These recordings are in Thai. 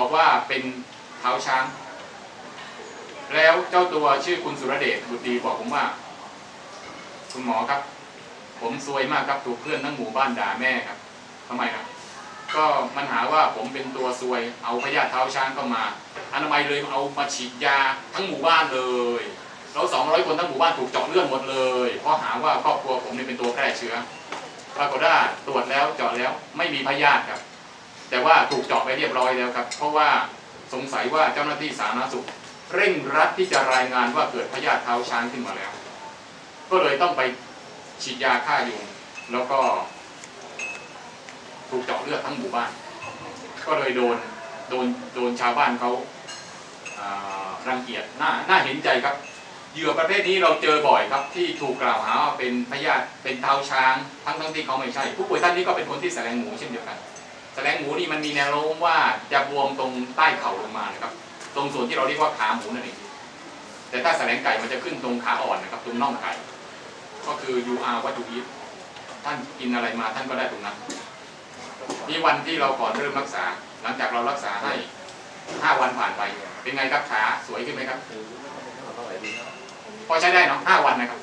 บอกว่าเป็นเท้าช้าง แล้วเจ้าตัวชื่อคุณสุรเดชบุตรีบอกผมว่า คุณหมอครับ ผมซวยมากครับถูกเพื่อนทั้งหมู่บ้านด่าแม่ครับทำไมครับก็มันหาว่าผมเป็นตัวซวย เอาพยาธิเท้าช้างเข้ามาอนามัยเลยเอามาฉีดยาทั้งหมู่บ้านเลยแล้วสองร้อยคนทั้งหมู่บ้านถูกเจาะเลือดหมดเลยเพราะหาว่าครอบครัวผมเนี่ยเป็นตัวแพร่เชื้อปรากฏว่าตรวจแล้วเจาะแล้วไม่มีพยาธิครับ แต่ว่าถูกเจาะไปเรียบร้อยแล้วครับ เพราะว่าสงสัยว่าเจ้าหน้าที่สาธารณสุข เร่งรัดที่จะรายงานว่าเกิดพยาธิเท้าช้างขึ้นมาแล้ว ก็เลยต้องไปฉีดยาฆ่ายุงแล้วก็ ถูกเจาะเลือดทั้งหมู่บ้าน ก็เลยโดนโดนโดนชาวบ้านเขาารังเกียจน่าน่าเห็นใจครับเหยื่อประเภทนี้เราเจอบ่อยครับ ที่ถูกกล่าวหาว่าเป็นพยาธิเป็นเท้าช้าง ทั้งทั้งที่เขาไม่ใช่ ผู้ป่วยท่านนี้ก็เป็นคนที่แสลงหมูเช่นเดียวกัน แสลงหมูนี่มันมีแนวโน้มว่าจะบวมตรงใต้เข่าลงมานะครับ ตรงส่วนที่เราเรียกว่าขาหมูนั่นเองแต่ถ้าแสลงไก่มันจะขึ้นตรงขาอ่อนนะครับตรงน่องไก่ก็คือ you are what you eat ท่านกินอะไรมาท่านก็ได้ตรงนั้นนี่วันที่เราก่อนเริ่มรักษา หลังจากเรารักษาให้ห้าวันผ่านไป เป็นไงครับขาสวยขึ้นไหมครับพอใช้ได้เนาะห้าวันนะครับ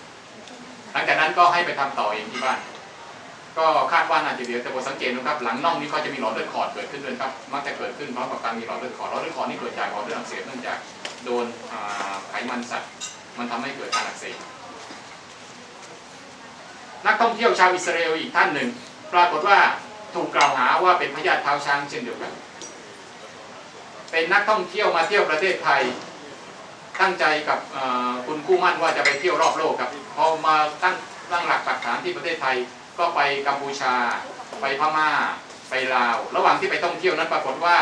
หลังจากนั้นก็ให้ไปทำต่อเองที่บ้าน ก็คาดว่าน่าจะเดียวแต่ผมสังเกตนะครับหลังน่องนี้ก็จะมีหลอดเลือดขอดเกิดขึ้นด้วยครับมักจะเกิดขึ้นพร้อมกับการมีหลอดเลือดขอดหลอดเลือดขอดนี่เกิดจากหลอดเลือดอักเสบเนื่องจากโดนไขมันสัตว์มันทำให้เกิดการอักเสบนักท่องเที่ยวชาวอิสราเอลอีกท่านหนึ่ง ปรากฏว่าถูกกล่าวหาว่าเป็นพยาธิเท้าช้างเช่นเดียวกัน เป็นนักท่องเที่ยวมาเที่ยวประเทศไทยตั้งใจกับคุณคู่มั่นว่าจะไปเที่ยวรอบโลกครับพอมาตั้งตั้งหลักปักฐานที่ประเทศไทย ก็ไปกัมพูชา ไปพม่า ไปลาว ระหว่างที่ไปท่องเที่ยวนั้นปรากฏว่า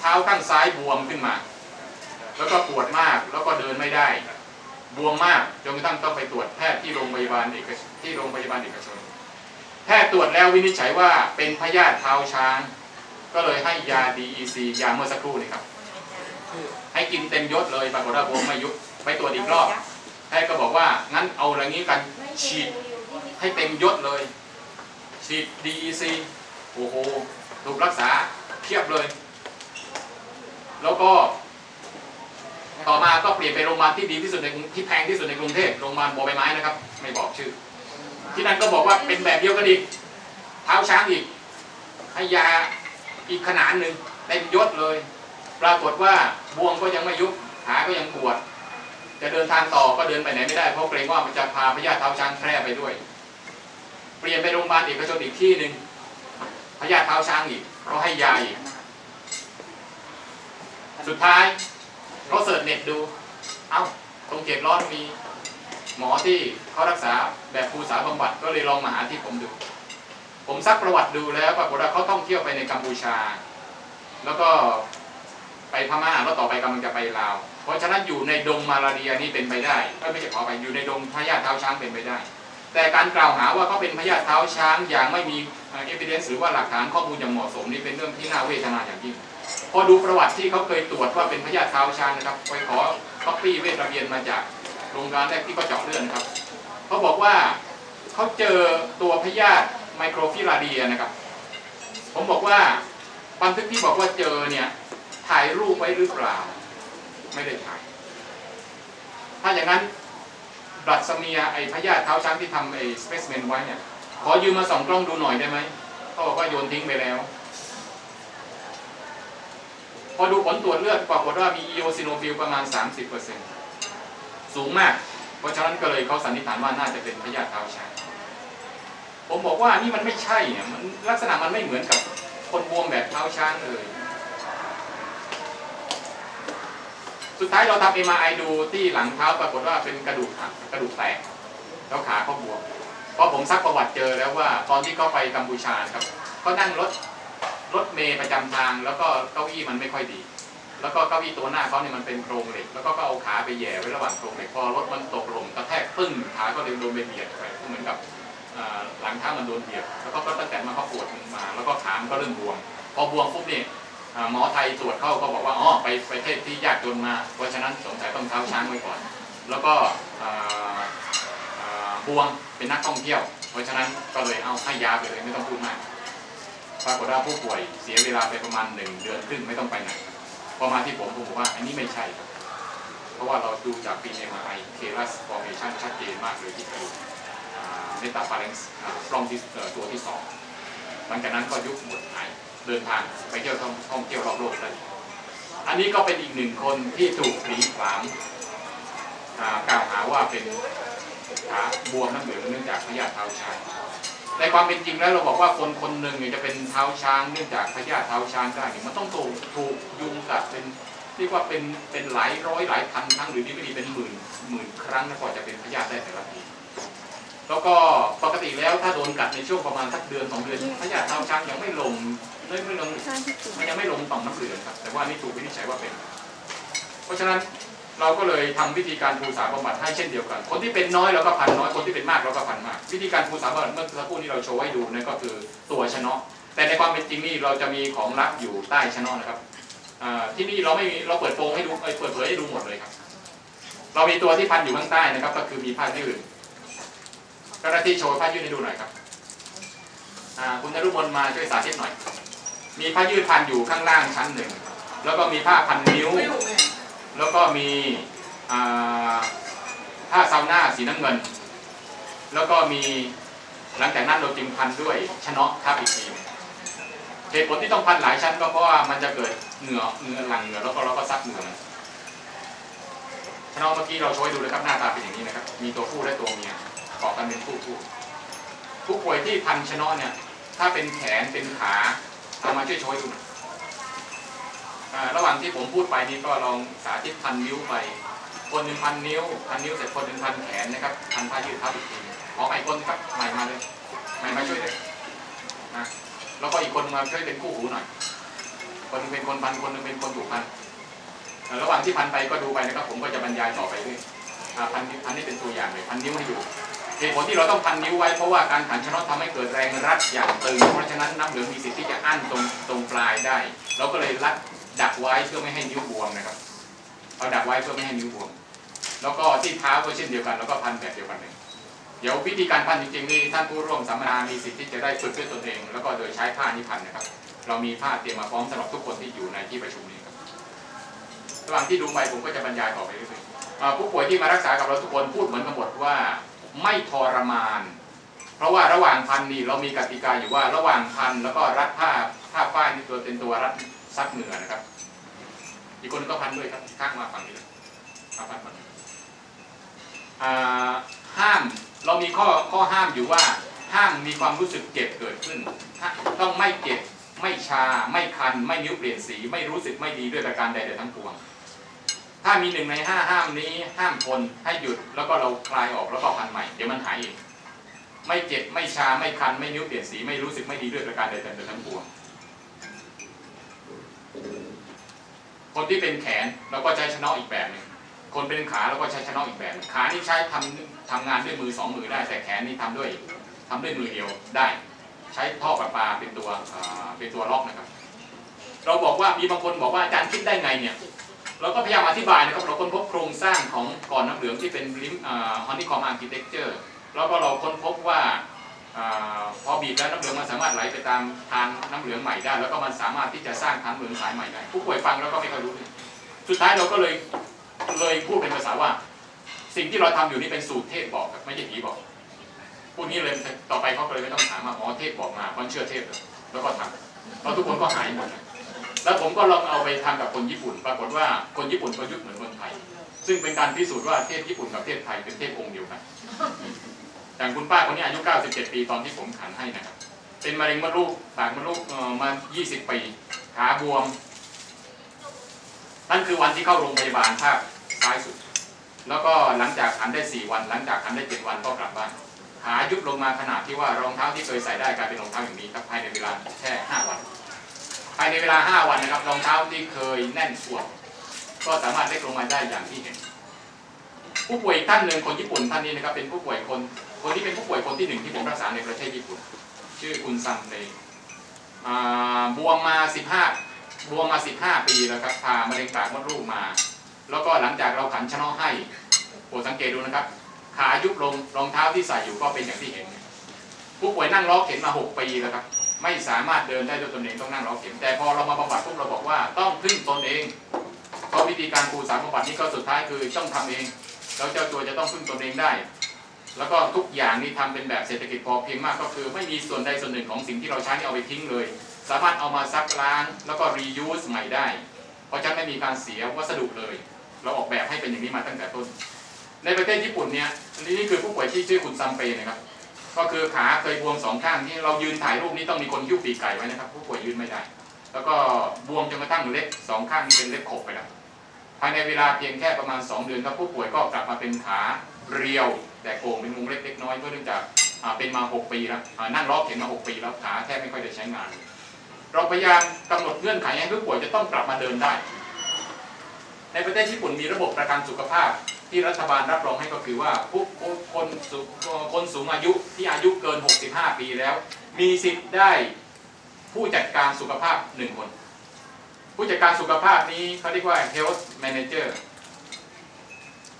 เท้าข้างซ้ายบวมขึ้นมา แล้วก็ปวดมากแล้วก็เดินไม่ได้ บวมมากจนกระทั่งต้องไปตรวจแพทย์ที่โรงพยาบาลเอกชที่โรงพยาบาลเอกชนแพทย์ตรวจแล้ววินิจฉัยว่าเป็นพยาธิเท้าช้าง ก็เลยให้ยา DEC ยาเมื่อสักครู่นี่ครับ ให้กินเต็มยศเลยปรากฏว่าบวมไม่ยุบไปตรวจอีกรอบแพทย์ก็บอกว่างั้นเอาอะไรงี้กันฉีด ให้เต็มยศเลยฉีด DEC โอ้โหถูกรักษาเพียบเลย แล้วก็ ต่อมาก็เปลี่ยนไปโรงพยาบาลที่ดีที่สุดในที่แพงที่สุดในกรุงเทพโรงพยาบาลบอใบไม้นะครับ ไม่บอกชื่อ ที่นั่นก็บอกว่าเป็นแบบเดียวกันอีกเท้าช้างอีกให้ยาอีกขนาดหนึ่งเต็มยศเลย ปรากฏว่าบวมก็ยังไม่ยุบขาก็ยังปวด จะเดินทางต่อก็เดินไปไหนไม่ได้เพราะเกรงว่ามันจะพาพยาธิเท้าช้างแพร่ไปด้วย เปลี่ยนไปโรงพยาบาลเอกชนอีกที่หนึ่งพยาธิเท้าช้างอีกก็ให้ยาอีกสุดท้ายเขาเสิร์ชเน็ตดู เอ้าตรงเขตร้อนมี หมอที่เขารักษาแบบภูษาบำบัดก็เลยลองมาหาที่ผมดู ผมซักประวัติดูแล้วปรากฏว่าเขาท่องเที่ยวไปในกัมพูชา แล้วก็ไปพม่าแล้วต่อไปกำลังจะไปลาว เพราะฉะนั้นอยู่ในดงมาลาเรียนี่เป็นไปได้ไม่ใช่ขอไปอยู่ในดงพยาธิเท้าช้างเป็นไปได้ แต่การกล่าวหาว่าเขาเป็นพยาธิเท้าช้างอย่างไม่มีเอวิเดนซ์หรือว่าหลักฐานข้อมูลอย่างเหมาะสมนี่เป็นเรื่องที่น่าเวทนาอย่างยิ่งพอดูประวัติที่เขาเคยตรวจว่าเป็นพยาธิเท้าช้างนะครับไปขอคัปปี้เวทระเบียนมาจากโรงงานแรกที่เขาเจาะเลือดนครับเขาบอกว่าเขาเจอตัวพยาธิไมโครฟิลาเดียนะครับ ผมบอกว่าบันทึกที่บอกว่าเจอเนี่ยถ่ายรูปไว้หรือเปล่า ไม่ได้ถ่าย ถ้าอย่างนั้น บลัดสเมียไอพยาเท้าช้างที่ทำไอสเปซเมนไว้เนี่ยขอยืมมาสองกล้องดูหน่อยได้ไหมเขาบอกว่าโยนทิ้งไปแล้ว พอดูผลตรวจเลือดปรากฏว่ามีอีโอซิโนฟิลประมาณ 30%สูงมาก เพราะฉะนั้นก็เลยเขาสันนิษฐานว่าน่าจะเป็นพยาธิเท้าช้างผมบอกว่านี่มันไม่ใช่เนี่ยมันลักษณะมันไม่เหมือนกับคนบวมแบบเท้าช้างเลย สุดท้ายเราทำ MRI ดูที่หลังเท้าปรากฏว่าเป็นกระดูกหักกระดูกแตกแล้วขาเขาบวมเพราะผมซักประวัติเจอแล้วว่าตอนที่เขาไปกัมพูชาครับเขานั่งรถรถเมย์ประจำทาง แล้วก็เก้าอี้มันไม่ค่อยดี แล้วก็เก้าอี้ตัวหน้าเขาเนี่ยมันเป็นโครงเหล็ก แล้วก็ก็เอาขาไปแหย่ไว้ระหว่างโครงเหล็กพอรถมันตกหลงกระแทกปึ้งขาก็เลยโดนไปเบียดไปเหมือนกับหลังเท้ามันโดนเบียดแล้วก็ตั้งแต่มาเขาปวดมา แล้วก็ขามันก็เริ่มบวม พอบวมปุ๊บเนี่ย หมอไทยตรวจเข้าก็บอกว่าอ๋อไปไประเทศที่ยากจนมา เพราะฉะนั้นสงสัยต้องเท้าช้างไว้ก่อน แล้วก็บวมเป็นนักท่องเที่ยว เพราะฉะนั้นก็เลยเอาให้ยาไปเลยไม่ต้องพูดมากปรากฏว่าผู้ป่วยเสียเวลาไปประมาณหนึ่งเดือนครึ่งไม่ต้องไปไหนครับพอมาที่ผมผมบอกว่าอันนี้ไม่ใช่ครับเพราะว่าเราดูจากปีเอ็มไอเคลัสฟอร์เมชันชัดเจนมากเลยที่กระดูกเมตาฟาเรนซ์ปล้องที่ตัวที่สองหลังจากนั้นก็ยุบหมดหาย เดินทางไปเที่ยวท่องเที่ยวรอบโลกได้อันนี้ก็เป็นอีกหนึ่งคนที่ถูกหลีขวางกล่าวหาว่าเป็นขาบวมน้ำเหลืองเนื่องจากพยาธิเท้าช้างในความเป็นจริงแล้วเราบอกว่าคนคนหนึ่งจะเป็นเท้าช้างเนื่องจากพยาธิเท้าช้างได้เนี่ยมันต้องถูกถูกยุงกัดเป็นเรียกว่าเป็นเป็นหลายร้อยหลายพันครั้งหรือที่ไม่ดีเป็นหมื่นหมื่นครั้งนะกว่าจะเป็นพยาธิได้แต่ละที แล้วก็ปกติแล้วถ้าโดนกัดในช่วงประมาณสักเดือนสองเดือนพยาธิเท้าช้างยังไม่ลงไม่ไม่ลงมันยังไม่ลงต่อมน้ำเหลืองครับแต่ว่านี่ถูกวินิจฉัยว่าเป็น เพราะฉะนั้นเราก็เลยทำวิธีการภูสาบำบัดให้เช่นเดียวกัน คนที่เป็นน้อยเราก็พันน้อย คนที่เป็นมากเราก็พันมาก วิธีการภูสาบำบัดเมื่อสักครู่นี้เราโชว์ให้ดูนั่นก็คือตัวชะเนาะแต่ในความเป็นจริงนี่เราจะมีของลับอยู่ใต้ชะเนาะนะครับอ่าที่นี่เราไม่มีเราเปิดโปงให้ดูเอ้ยเปิดเผยให้ดูหมดเลยครับ เรามีตัวที่พันอยู่ข้างใต้นะครับ ก็คือมีผ้ายืด เจ้าหน้าที่โชว์ผ้ายืดให้ดูหน่อยครับคุณนรุมนมาช่วยสาธิตหน่อย มีผ้ายืดพันอยู่ข้างล่างชั้นหนึ่ง แล้วก็มีผ้าพันนิ้ว แล้วก็มีผ้าซาวน่าสีน้ำเงิน แล้วก็มีหลังจากนั้นเราจึงพันด้วยชนะทับอีกทีเหตุผลที่ต้องพันหลายชั้นก็เพราะว่ามันจะเกิดเหงื่อเหงื่อหลังเหงื่อแล้วก็เราก็ซักเหงื่อนชนอเมื่อกี้เราโชว์ให้ดูเลยครับหน้าตาเป็นอย่างนี้นะครับ มีตัวผู้และตัวเมีย เกาะกันเป็นคู่คู่ผู้ป่วยที่พันชนอเนี่ย ถ้าเป็นแขนเป็นขาเอามาช่วยโชว์ให้ดูระหว่างที่ผมพูดไปนี้ก็ลองสาธิตพันนิ้วไป คนหนึ่งพันนิ้วพันนิ้วเสร็จคนหนึ่งพันแขนนะครับพันผ้ายืดทับอีกทีขอใหม่คนครับใหม่มาเลยใหม่มาช่วยเลยนะแล้วก็อีกคนมาช่วยเป็นคู่หูหน่อย คนนึงเป็นคนพันคนหนึงเป็นคนถูกพันระหว่างที่พันไปก็ดูไปนะครับผมก็จะบรรยายต่อไปเรื่อยพันนิ้วพันนี่เป็นตัวอย่างเลยพันนิ้วให้ดู เหตุผลที่เราต้องพันนิ้วไว้เพราะว่าการขันชน็อตทำให้เกิดแรงรัดอย่างตึง เพราะฉะนั้นน้ำเหลืองมีสิทธิ์ที่จะอั้นตรงตรงปลายได้ เราก็เลยรัดดักไว้เพื่อไม่ให้นิ้วบวมนะครับเอาดักไว้เพื่อไม่ให้นิ้วบวม แล้วก็ที่เท้าก็เช่นเดียวกัน แล้วก็พันแบบเดียวกันเลยเดี๋ยววิธีการพันจริงๆนี่ท่านผู้ร่วมสัมมนามีสิทธิ์ที่จะได้ฝึกด้วยตนเอง แล้วก็โดยใช้ผ้านี้พันนะครับ เรามีผ้าเตรียมมาพร้อมสำหรับทุกคนที่อยู่ในที่ประชุมนี้ครับระหว่างที่ดูไปผมก็จะบรรยายต่อไปเรื่อยๆผู้ป่วยที่มารักษากับเราทุกคนพูดเหมือนกันหมดว่า ไม่ทรมาน เพราะว่าระหว่างพันนี่เรามีกติกาอยู่ว่าระหว่างพันแล้วก็รัดผ้าผ้าฝ้ายนี่ตัวเป็นตัวรัดซักเหงื่อนะครับ อีกคนก็พันด้วยครับข้างมาฝั่งนี้เลยเอาพันมาอ่าห้ามเรามีข้อข้อห้ามอยู่ว่าห้ามมีความรู้สึกเจ็บเกิดขึ้น ต้องไม่เจ็บไม่ชา ไม่คัน ไม่นิ้วเปลี่ยนสี ไม่รู้สึกไม่ดีด้วยประการใดๆทั้งปวง ถ้ามีหนึ่งในห้าห้ามนี้ห้ามทนให้หยุดแล้วก็เราคลายออกแล้วก็พันใหม่เดี๋ยวมันหายเองไม่เจ็บไม่ชาไม่คันไม่นิ้วเปลี่ยนสีไม่รู้สึกไม่ดีด้วยประการใดๆทั้งปวงคนที่เป็นแขนเราก็ใช้ชนะอีกแบบหนึ่งคนเป็นขาเราก็ใช้ชนะอีกแบบขานี่ใช้ทำทำงานด้วยมือสองมือได้แต่แขนนี่ทำด้วยทำด้วยมือเดียวได้ ใช้ท่อประปาเป็นตัวเป็นตัวล็อกนะครับ เราบอกว่ามีบางคนบอกว่าอาจารย์คิดได้ไงเนี่ย เราก็พยายามอธิบายนะครับเราค้นพบโครงสร้างของก่อนน้ำเหลืองที่เป็นริมฮอนนี่คอมอาร์คิเทคเจอร์แล้วก็เราค้นพบว่าอพอบีบแล้วน้ำเหลืองมันสามารถไหลไปตามทางน้ำเหลืองใหม่ได้ แล้วก็มันสามารถที่จะสร้างทางเหลืองสายใหม่ได้ผู้ป่วยฟังแล้วก็ไม่ค่อยรู้สุดท้ายเราก็เลยเลยพูดเป็นภาษาว่า สิ่งที่เราทำอยู่นี่เป็นสูตรเทพบอกครับไม่ใช่ผีบอกพูดนี้เลยต่อไปเขาก็เลยไม่ต้องถามว่าอ๋อเทพบอกมาเพราะเชื่อเทพแล้วก็ทำแล้วทุกคนก็หายหมดเลย แล้วผมก็ลองเอาไปทำกับคนญี่ปุ่น ปรากฏว่าคนญี่ปุ่นประยุกต์เหมือนคนไทย ซึ่งเป็นการพิสูจน์ว่าเทพญี่ปุ่นกับเทพไทยเป็นเทพองค์เดียวกันอย่างคุณป้าคนนี้อายุ 97 ปีตอนที่ผมขันให้นะครับ เป็นมะเร็งมดลูกปากมดลูกมา 20 ปี ขาบวม นั่นคือวันที่เข้าโรงพยาบาลภาคซ้ายสุด แล้วก็หลังจากขันได้ 4 วัน หลังจากขันได้ 7 วันก็กลับบ้าน ขายุบลงมาขนาดที่ว่ารองเท้าที่เคยใส่ได้กลายเป็นรองเท้าอย่างนี้ครับภายในเวลาแค่ 5 วัน ภายในเวลา 5 วันนะครับรองเท้าที่เคยแน่นปวดก็สามารถเล็กลงมาได้อย่างที่เห็น ผู้ป่วยท่านหนึ่งคนญี่ปุ่นท่านนี้นะครับเป็นผู้ป่วยคนคนที่เป็นผู้ป่วยคนที่หนึ่งที่ผมรักษาในประเทศญี่ปุ่น ชื่อคุณซังเตบวมมา 15บวมมา 15 ปีแล้วครับพามะเร็งปากมดลูกมา แล้วก็หลังจากเราขันชะนาะให้โปรดสังเกตดูนะครับ ขายุบลงรองเท้าที่ใส่อยู่ก็เป็นอย่างที่เห็น ผู้ป่วยนั่งล้อเข็นมา 6 ปีแล้วครับ ไม่สามารถเดินได้ด้วยตนเองต้องนั่งรอเข็ม แต่พอเรามาบำบัดปุ๊บเราบอกว่าต้องพึ่งตนเองเพราะวิธีการครูสารบำบัดนี้ก็สุดท้ายคือต้องทำเองแล้วเจ้าตัวจะต้องพึ่งตนเองได้ แล้วก็ทุกอย่างนี่ทำเป็นแบบเศรษฐกิจพอเพียงมากก็คือ ไม่มีส่วนใดส่วนหนึ่งของสิ่งที่เราใช้นี่เอาไปทิ้งเลย สามารถเอามาซักล้างแล้วก็ reuse ใหม่ได้ เพราะฉะนั้นไม่มีการเสียวัสดุเลย เราออกแบบให้เป็นอย่างนี้มาตั้งแต่ต้น ในประเทศญี่ปุ่นเนี่ยอันนี้นี่คือผู้ป่วยที่ชื่อคุณซัมเปนะครับ ก็คือขาเคยบวมสองข้างที่เรายืนถ่ายรูปนี้ต้องมีคนยิ้วปีกไก่ไว้นะครับผู้ป่วยยืนไม่ได้ แล้วก็บวมจนกระทั่งเล็บสองข้างนี่เป็นเล็บขบไปแล้วภายในเวลาเพียงแค่ประมาณ 2 เดือนครับผู้ป่วยก็กลับมาเป็นขาเรียว แต่โก่งเป็นมุมเล็กเล็กน้อยเพราะเนื่องจากเป็นมา 6 ปีแล้วนั่งล้อเข็นมา 6 ปีแล้วขาแทบไม่ค่อยได้ใช้งาน เราพยายามกำหนดเงื่อนไขให้ผู้ป่วยจะต้องกลับมาเดินได้ ในประเทศญี่ปุ่นมีระบบประกันสุขภาพ ที่รัฐบาลรับรองให้ก็คือว่าผู้คนสูงคนสูงอายุที่อายุเกิน 65 ปีแล้ว มีสิทธิ์ได้ผู้จัดการสุขภาพหนึ่งคน ผู้จัดการสุขภาพนี้เขาเรียกว่า health manager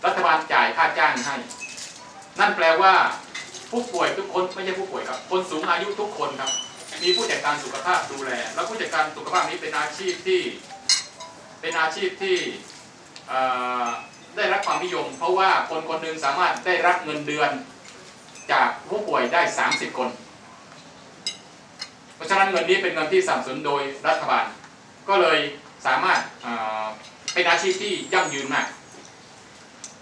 รัฐบาลจ่ายค่าจ้างให้ นั่นแปลว่าผู้ป่วยทุกคนไม่ใช่ผู้ป่วยครับ คนสูงอายุทุกคนครับ มีผู้จัดการสุขภาพดูแล แล้วผู้จัดการสุขภาพนี้เป็นอาชีพที่เป็นอาชีพที่ ได้รับความนิยม เพราะว่าคนคนหนึ่งสามารถได้รับเงินเดือนจากผู้ป่วยได้ 30 คน เพราะฉะนั้นเงินนี้เป็นเงินที่สนับสนุนโดยรัฐบาล ก็เลยสามารถเเป็นอาชีพที่ยั่งยืนมาก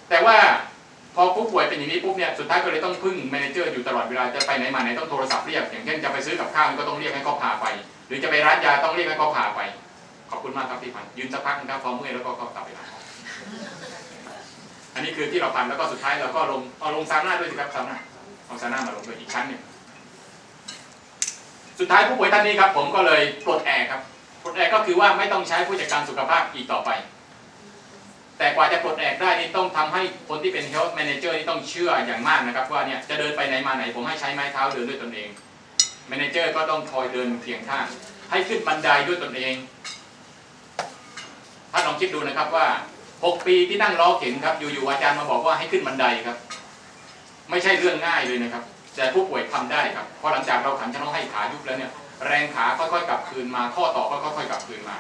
แต่ว่าพอผู้ป่วยเป็นอย่างนี้ปุ๊บเนี่ยสุดท้ายก็เลยต้องพึ่งแมเนเจอร์อยู่ตลอดเวลาจะไปไหนมาไหนต้องโทรศัพท์เรียกอย่างเช่นจะไปซื้อกับข้าวก็ต้องเรียกให้เขาพาไป หรือจะไปร้านยาต้องเรียกให้เขาพาไป ขอบคุณมากครับพี่พันยืนสักพักนึงครับพอเมื่อยแล้วก็กลับไปหาหมออั นนี้คือที่เราพันแล้วก็สุดท้ายเราก็ลงเอาลงซาวน่าด้วยสิครับซาวน่าเอาซาวน่ามาลงด้วยอีกชั้นหนึ่งสุดท้ายผู้ป่วยท่านนี้ครับผมก็เลยปลดแอร์ครับปลดแอร์ก็คือว่าไม่ต้องใช้ผู้จัดการสุขภาพอีกต่อไป แต่กว่าจะปลดแอกได้นี่ต้องทำให้คนที่เป็น health manager นี่ต้องเชื่ออย่างมากนะครับ ว่าเนี่ยจะเดินไปไหนมาไหน ผมให้ใช้ไม้เท้าเดินด้วยตนเอง manager ก็ต้องคอยเดินเคียงข้างให้ขึ้นบันไดด้วยตนเองท่านลองคิดดูนะครับว่า 6ปีที่นั่งล้อเข็นครับ อยู่ๆอาจารย์มาบอกว่าให้ขึ้นบันไดครับ ไม่ใช่เรื่องง่ายเลยนะครับ แต่ผู้ป่วยทำได้ครับเพราะหลังจากเราขันชะน้องให้ขายุบแล้วเนี่ยแรงขาค่อยๆกลับคืนมาข้อต่อก็ค่อยๆกลับคืนมา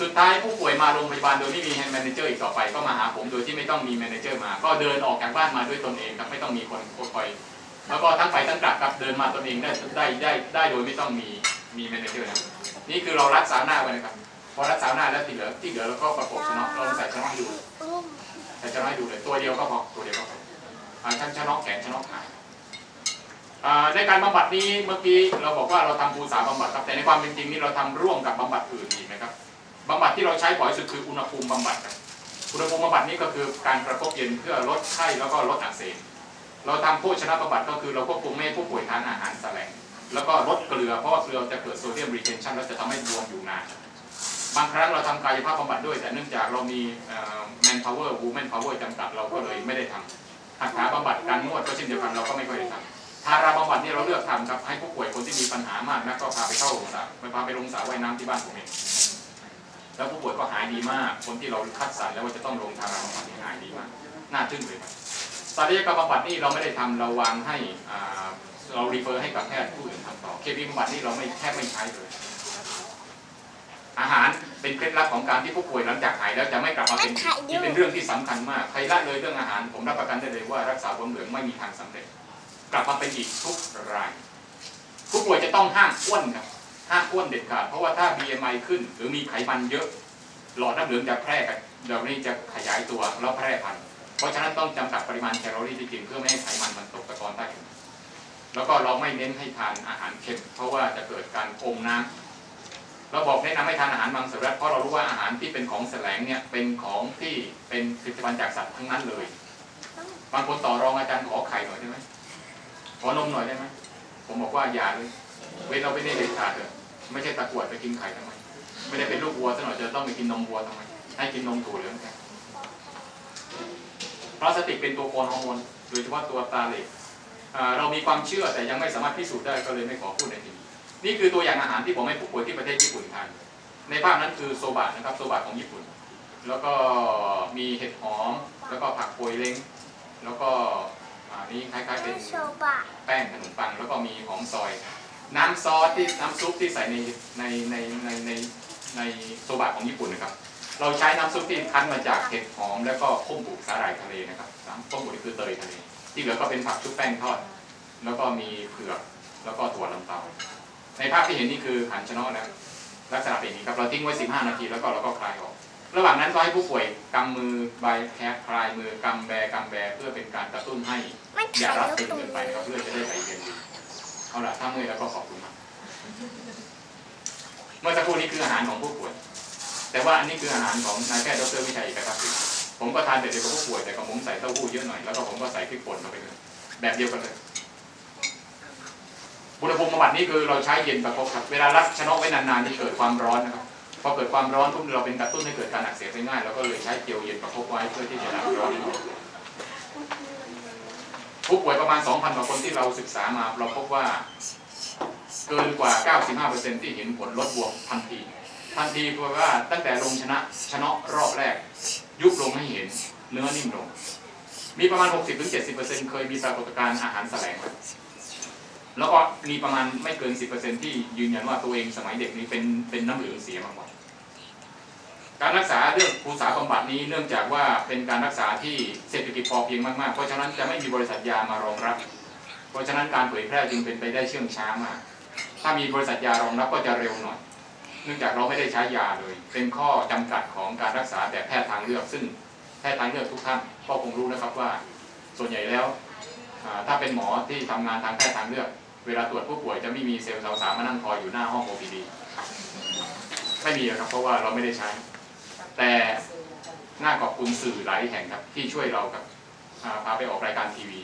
สุดท้ายผู้ป่วยมาโรงพยาบาลโดยไม่มีแมเนเจอร์อีกต่อไปก็มาหาผมโดยที่ไม่ต้องมีแมเนเจอร์มา ก็เดินออกจากบ้านมาด้วยตนเองครับไม่ต้องมีคนคอยแล้วก็ทั้งไปทั้งกลับครับเดินมาตนเองได้ได้ได้ได้โดยไม่ต้องมีมีแมเนเจอร์นะนี่คือเรารัดสาหน้าไว้นะครับ พอรัดสาหน้าแล้วที่เหลือที่เหลือเราก็ประกบชะเนะเราใส่ชะเนะให้ดูใส่ชะเนะให้ดูเลยตัวเดียวก็พอตัวเดียวก็พออ่าทั้งชะเนะแขนชะเนะขาในการบำบัดนี้เมื่อกี้เราบอกว่าเราทำภูสาบำบัดครับแต่ในความเป็นจริงนี่เราทำร่วมกับบำบัดอื่นอีกนะครับบำบัดที่เราใช้บ่อยสุดคืออุณหภูมิบำบัดอุณหภูมิบำบัดนี้ก็คือการประคบเย็นเพื่อลดไข้แล้วก็ลดอักเสบเราทำโภชนะบำบัดก็คือเราควบคุมไม่ให้ผู้ป่วยทานอาหารแสลงแล้วก็ลดเกลือเพราะว่าเกลือจะเกิดโซเดียมรีเทนชันแล้วจะทำให้บวมอยู่นาน บางครั้งเราทำกายภาพบำบัดด้วย แต่เนื่องจากเรามีแมนพาวเวอร์วูแมนพาวเวอร์จำกัดเราก็เลยไม่ได้ทำหัตถาบำบัดการนวดก็เช่นเดียวกันเราก็ไม่ค่อยได้ทำทาราบำบัดนี่เราเลือกทำครับให้ผู้ป่วยคนที่มีปัญหามากนะก็พาไปเข้าโรงสระไปพาไปลงสระว่ายน้ำที่บ้านผมเองแล้วผู้ป่วยก็หายดีมาก คนที่เราคัดสรรแล้วว่าจะต้องลงทาราบำบัดนี่หายดีมากน่าทึ่งเลยครับศัลยกรรมบำบัดนี่เราไม่ได้ทำเราวางให้เรารีเฟอร์ให้กับแพทย์ผู้อื่นทำต่อเคมีบำบัดนี่เราไม่แทบไม่ใช้เลย อาหารเป็นเคล็ดลับของการที่ผู้ป่วยหลังจากหายแล้วจะไม่กลับมาเป็นอีกนี่เป็นเรื่องที่สำคัญมากใครละเลยเรื่องอาหารผมรับประกันได้เลยว่ารักษาบวมเหลืองไม่มีทางสำเร็จ กลับมาเป็นอีกทุกราย ผู้ป่วยจะต้องห้ามอ้วนครับห้ามอ้วนเด็ดขาดเพราะว่าถ้า BMI ขึ้น หรือมีไขมันเยอะ หลอดน้ำเหลืองจะแพร่กันเดี๋ยวนี้จะขยายตัวแล้วแพร่พันธุ์เพราะฉะนั้นต้องจำกัดปริมาณแคลอรี่ที่กินเพื่อไม่ให้ไขมันมันตกตะกอนใต้ผิวแล้วก็เราไม่เน้นให้ทานอาหารเค็มเพราะว่าจะเกิดการอมน้ำ เราบอกแนะนำให้ทานอาหารมังสวิรัติเพราะเรารู้ว่าอาหารที่เป็นของแสลงเนี่ยเป็นของที่เป็นผลิตภัณฑ์จากสัตว์ทั้งนั้นเลย บางคนต่อรองอาจารย์ขอไข่หน่อยได้ไหมขอนมหน่อยได้ไหมผมบอกว่าอย่าเลยเว้นเราไปได้เด็ดขาดเถอะไม่ใช่ตะกวดไปกินไข่ทำไม ไม่ได้เป็นลูกวัวซะหน่อยจะต้องไปกินนมวัวทำไมให้กินนมถั่วเหลืองแทนพลาสติกเป็นตัวโกนฮอร์โมนโดยเฉพาะตัวตาเหล็กเรามีความเชื่อแต่ยังไม่สามารถพิสูจน์ได้ก็เลยไม่ขอพูดในที่นี้ นี่คือตัวอย่างอาหารที่ผมให้ผู้ป่วยที่ประเทศญี่ปุ่นทานในภาพนั้นคือโซบะนะครับโซบะของญี่ปุ่น แล้วก็มีเห็ดหอม แล้วก็ผักโปยเล้งแล้วก็อ่านี่คล้ายๆเป็นโชบะแป้งขนมปัง แล้วก็มีหอมซอย น้ำซอสที่น้ำซุปที่ใส่ในในในในในในโซบะของญี่ปุ่นนะครับ เราใช้น้ำซุปที่คั้นมาจากเห็ดหอม แล้วก็ข้มบุกสาหร่ายทะเลนะครับน้ำข้มบุกนี่คือเตยทะเลที่เหลือก็เป็นผักชุบแป้งทอด แล้วก็มีเผือกแล้วก็ถั่วลันเตา ในภาพที่เห็นนี่คือหันชะนอนะลักษณะเป็นอย่างนี้ครับเราทิ้งไว้ 15 นาทีแล้วก็เราก็คลายออก ระหว่างนั้นก็ให้ผู้ป่วยกำมือใบแคคลายมือกำแบกำแบเพื่อเป็นการกระตุ้นให้อย่ารับตึงเกินไปนะครับเพื่อจะได้ไปเรียนดีเอาละถ้าเมื่อยแล้วก็ขอบคุณมากเมื่อสักครู่นี้คืออาหารของผู้ป่วย แต่ว่าอันนี้คืออาหารของนายแพทย์ดรวิชัยเอกทักษิณผมก็ทานแต่เดียวกับผู้ป่วยแต่กับผมใส่เต้าหู้เยอะหน่อยแล้วก็ผมก็ใส่พริกป่นลงไปเลยแบบเดียวกันเลย อุณหภูมิบำบัดนี่คือเราใช้เย็นประคบครับ เวลารักชนกไว้นานๆนี่เกิดความร้อนนะครับพอเกิดความร้อนปุ๊บเราเป็นกระตุ้นให้เกิดการอักเสบได้ง่ายเราก็เลยใช้เจลเย็นประคบไว้เพื่อที่จะดับร้อนผู้ป่วยประมาณ 2,000กว่าคนที่เราศึกษามาเราพบว่าเกินกว่า 95%ที่เห็นผลลดบวมทันที ทันทีเพราะว่าตั้งแต่ลงชนะชนะรอบแรก ยุบลงให้เห็นเนื้อนิ่มลง มีประมาณ 60-70%เคยมีปรากฏการณ์อาหารแสลง แล้วก็มีประมาณไม่เกิน10%ที่ยืนยันว่าตัวเองสมัยเด็กนี้เป็นเป็นน้ำเหลืองเสียมาก่อนการรักษาเรื่องภูษาบำบัดนี้เนื่องจากว่าเป็นการรักษาที่เศรษฐกิจพอเพียงมากๆ เพราะฉะนั้นจะไม่มีบริษัทยามารองรับ เพราะฉะนั้นการเผยแพร่จึงเป็นไปได้เชื่องช้ามาก ถ้ามีบริษัทยารองรับก็จะเร็วหน่อย เนื่องจากเราไม่ได้ใช้ยาเลย เป็นข้อจำกัดของการรักษาแบบแพทย์ทางเลือก ซึ่งแพทย์ทางเลือกทุกท่านก็คงรู้นะครับว่า ส่วนใหญ่แล้วถ้าเป็นหมอที่ทำงานทางแพทย์ทางเลือก เวลาตรวจผู้ป่วยจะไม่มีเซลล์สาวๆมานั่งคอยอยู่หน้าห้อง OPD ไม่มีนะครับเพราะว่าเราไม่ได้ใช้ แต่น่าขอบคุณสื่อหลายแห่งครับที่ช่วยเราครับพาไปออกรายการทีวี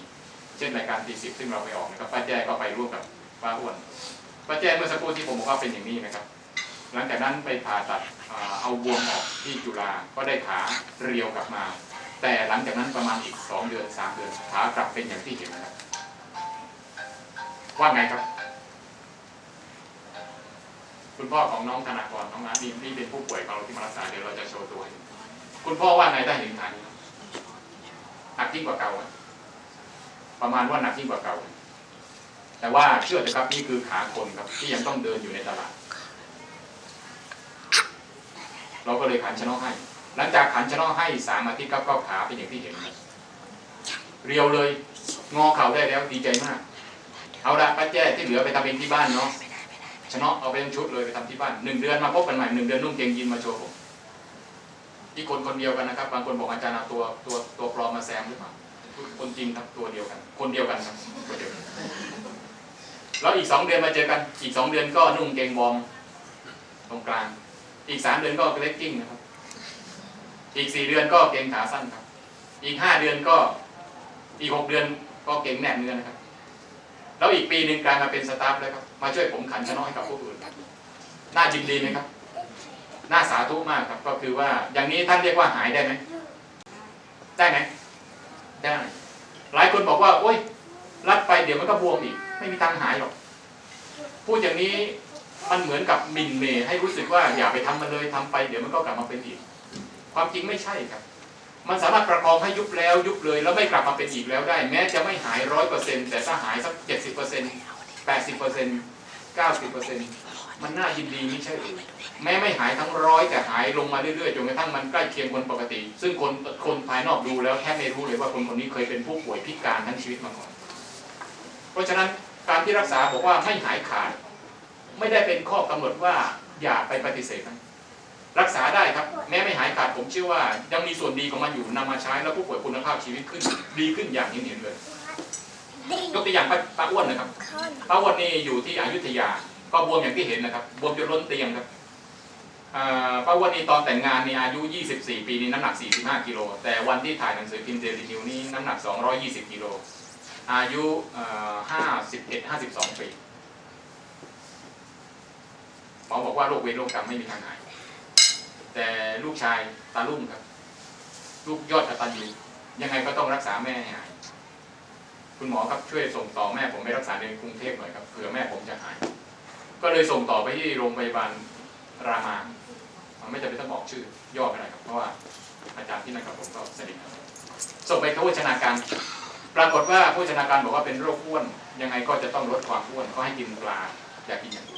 เช่นรายการทีสิบซึ่งเราไปออกนะครับป้าแจ้ก็ไปร่วมกับป้าอ้วนป้าแจ้เมื่อสักครู่ที่ผมบอกว่าเป็นอย่างนี้นะครับ หลังจากนั้นไปผ่าตัดเอาบวมออกที่จุฬาก็ได้ขาเรียวกลับมา แต่หลังจากนั้นประมาณอีกสองเดือนสามเดือนขากลับเป็นอย่างที่เห็นนะครับ ว่าไงครับ คุณพ่อของน้องธนากรน้องนัทนี่นี่เป็นผู้ป่วยของเราที่มารักษาเดี๋ยวเราจะโชว์ตัวให้คุณพ่อว่าไงถ้าเห็นขานี้หนักยิ่งกว่าเก่าประมาณว่าหนักยิ่งกว่าเก่า แต่ว่าเชื่อเถอะครับนี่คือขาคนครับ ที่ยังต้องเดินอยู่ในตลาด เราก็เลยขันชะเนอให้ หลังจากขันชะเนอให้สามอาทิตย์ครับก็ขาเป็นอย่างที่เห็นเรียวเลย งอเข่าได้แล้วดีใจมาก เอาละป้าแจ้ที่เหลือไปทำเองที่บ้านเนาะชนะเอาไปทั้งชุดเลยไปทำที่บ้านหนึ่งเดือนมาพบกันใหม่หนึ่งเดือนนุ่งเกงยีนมาโชว์ผมที่คนคนเดียวกันนะครับ บางคนบอกอาจารย์เอาตัวตัวตัวปลอมมาแซมหรือเปล่าคนจริงครับตัวเดียวกัน คนเดียวกันครับตัวเดียวกันแล้วอีกสองเดือนมาเจอกันอีกสองเดือนก็นุ่งเกงวอร์มตรงกลาง อีกสามเดือนก็เลกกิ้งนะครับ อีกสี่เดือนก็เกงขาสั้นครับ อีกห้าเดือนก็ อีกหกเดือนก็เกงแหนบเนื้อนะครับ แล้วอีกปีหนึ่งกลายมาเป็นสตาฟแล้วครับ มาช่วยผมขันชะน้อยกับผู้อื่นน่ายินดีไหมครับ น่าสาธุมากครับก็คือว่าอย่างนี้ท่านเรียกว่าหายได้ไหมได้ไหมได้ หลายคนบอกว่า โอ๊ยรัดไปเดี๋ยวมันก็บวมอีก ไม่มีทางหายหรอก พูดอย่างนี้มันเหมือนกับมินเมให้รู้สึกว่าอย่าไปทำมันเลยทำไปเดี๋ยวมันก็กลับมาเป็นอีก ความจริงไม่ใช่ครับ มันสามารถประคองให้ยุบแล้วยุบเลยแล้วไม่กลับมาเป็นอีกแล้วได้ แม้จะไม่หายร้อยเปอร์เซ็นต์แต่ถ้าหายสักเจ็ดสิบเปอร์เซ็นต์แปดสิบเปอร์เซ็นต์เก้าสิบเปอร์เซ็นต์มันน่ายินดีไม่ใช่หรือแม้ไม่หายทั้งร้อยแต่หายลงมาเรื่อยๆจนกระทั่งมันใกล้เคียงคนปกติ ซึ่งคนคนภายนอกดูแล้วแทบไม่รู้เลยว่าคนคนนี้เคยเป็นผู้ป่วยพิการทั้งชีวิตมาก่อน เพราะฉะนั้นการที่รักษาบอกว่าไม่หายขาด ไม่ได้เป็นข้อกำหนดว่าอย่าไปปฏิเสธนะ รักษาได้ครับ แม้ไม่หายขาดผมเชื่อว่า ยังมีส่วนดีของมันอยู่นำมาใช้แล้วผู้ป่วยคุณภาพชีวิตขึ้น ดีขึ้นอย่างเห็นเห็นเลยดียกตัวอย่างป้าป้าอ้วนนะครับข้นป้าอ้วนนี่อยู่ที่อยุธยา ก็บวมอย่างที่เห็นนะครับ บวมจนล้นเตียงครับอ่าป้าอ้วนนี่ตอนแต่งงานนี่อายุ 24 ปีนี่น้ำหนัก 45 กิโล แต่วันที่ถ่ายหนังสือพิมพ์เดลินิวนี่น้ำหนัก 220 กิโล อายุเอ่อ51 52 ปีหมอบอกว่าโรคเวรโรคกรรมไม่มีทางหาย แต่ลูกชายตาลุ่มครับ ลูกยอดกตัญญูยังไงก็ต้องรักษาแม่ให้หาย คุณหมอครับช่วยส่งต่อแม่ผมไปรักษาในกรุงเทพหน่อยครับเผื่อแม่ผมจะหาย ก็เลยส่งต่อไปที่โรงพยาบาลรามามันไม่จำเป็นต้องบอกชื่อย่อไปไหนครับ เพราะว่าอาจารย์ที่นั่นกับผมก็สนิทกันส่งไปเขาโภชนาการ ปรากฏว่าโภชนาการบอกว่าเป็นโรคอ้วน ยังไงก็จะต้องลดความอ้วนก็ให้กินปลาอยากกินอย่างอื่น